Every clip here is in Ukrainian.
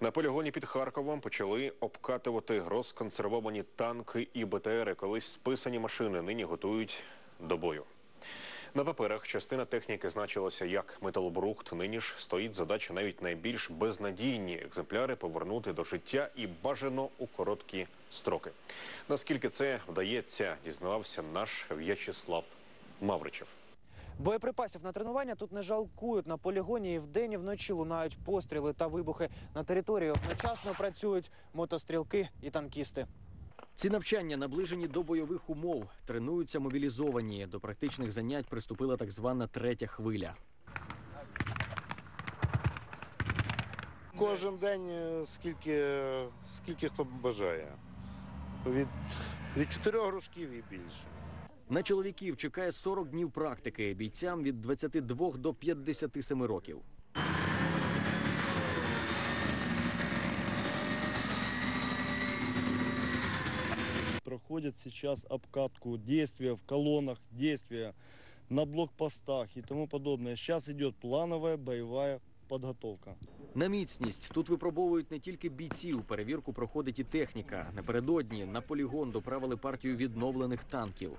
На полігоні під Харковом почали обкатувати розконсервовані танки і БТРи. Колись списані машини нині готують до бою. На паперах частина техніки значилася як металобрухт. Нині ж стоїть задача навіть найбільш безнадійні екземпляри повернути до життя і бажано у короткі строки. Наскільки це вдається, дізнавався наш В'ячеслав Мавричев. Боєприпасів на тренування тут не жалкують. На полігоні і вдень, і вночі лунають постріли та вибухи. На території одночасно працюють мотострілки і танкісти. Ці навчання наближені до бойових умов, тренуються мобілізовані. До практичних занять приступила так звана третя хвиля. Кожен день е, скільки, скільки хто бажає. Від, від чотирьох рожків і більше. На чоловіків чекає 40 днів практики, бійцям від 22 до 57 років. проходят сейчас обкатку, действия в колоннах, действия на блокпостах и тому подобное. Сейчас идет плановая боевая подготовка. На міцність тут випробовують не тільки бійців, перевірку проходить і техніка. Напередодні на полігон доправили партію відновлених танків.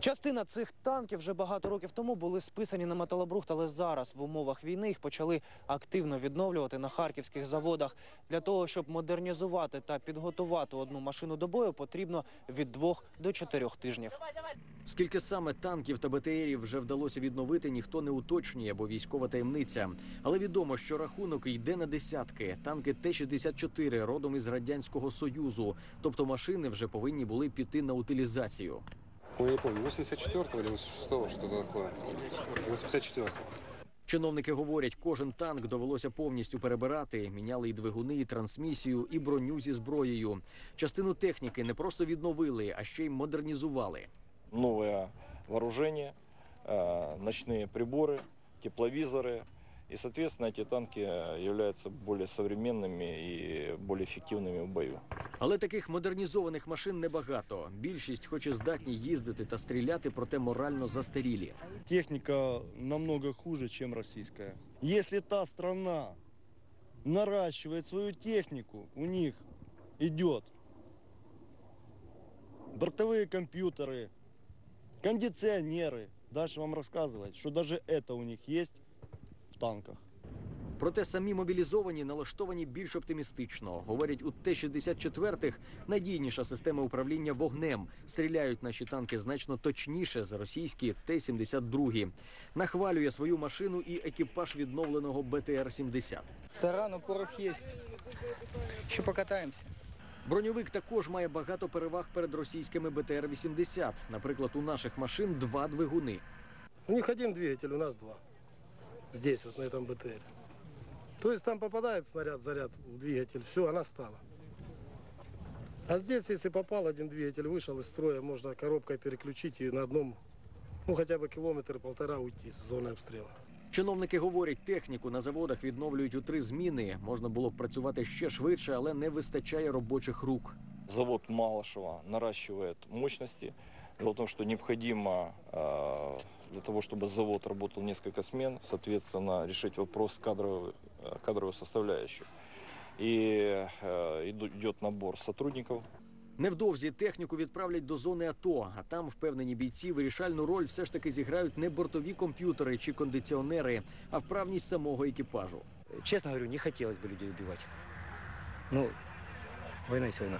Частина цих танків вже багато років тому були списані на металобрухт, але зараз в умовах війни їх почали активно відновлювати на харківських заводах. Для того, щоб модернізувати та підготувати одну машину до бою, потрібно від двох до чотирьох тижнів. Скільки саме танків та БТРів вже вдалося відновити, ніхто не уточнює, бо військова таємниця. Але відомо, що рахунок йде на десятки. Танки Т-64 родом із радянського союзу. Тобто машини вже повинні були піти на утилізацію. Ну, я не помню, 84-го или 86-го, что-то такое. 84-го. Чиновники говорять, кожен танк довелося повністю перебирати. Міняли і двигуни, і трансмісію, і броню зі зброєю. Частину техніки не просто відновили, а ще й модернізували. новое вооружение, э, ночные приборы, тепловизоры. И, соответственно, эти танки э, являются более современными и более эффективными в бою. Але таких модернізованих машин небагато. Більшість, хоч і здатні їздити та стріляти, проте морально застарілі. Техника намного хуже, чем российская. Если та страна наращивает свою технику, у них идет бортовые компьютеры, кондиционеры. Дальше вам рассказывать, что даже это у них есть в танках. Проте самі мобілізовані налаштовані більш оптимістично. Говорять, у Т-64 надійніша система управління вогнем. Стріляють наші танки значно точніше за російські Т-72. Нахвалює свою машину і екіпаж відновленого БТР-70. Стара, порох есть. Еще покатаемся. Броньовик також має багато переваг перед російськими БТР-80. Наприклад, у наших машин два двигуни. У них один двигатель, у нас два. Здесь, вот на этом БТР. То есть там попадает снаряд, заряд в двигатель, все, она стала. А здесь, если попал один двигатель, вышел из строя, можно коробкой переключить и на одном, ну хотя бы километр-полтора уйти с зоны обстрела. Чиновники говорять, техніку на заводах відновлюють у три зміни. Можна було б працювати ще швидше, але не вистачає робочих рук. Завод Малышева наращивает мощности. Дело в том, что необходимо э, для того, чтобы завод работал несколько смен, соответственно, решить вопрос кадровой, э, кадровой составляющей. И э, иду- идет набор сотрудников Невдовзі техніку відправлять до зони АТО, а там впевнені бійці вирішальну роль все ж таки зіграють не бортові комп'ютери чи кондиціонери, а вправність самого екіпажу. Честно говорю, не хотелось бы людей убивать. Ну, война есть война.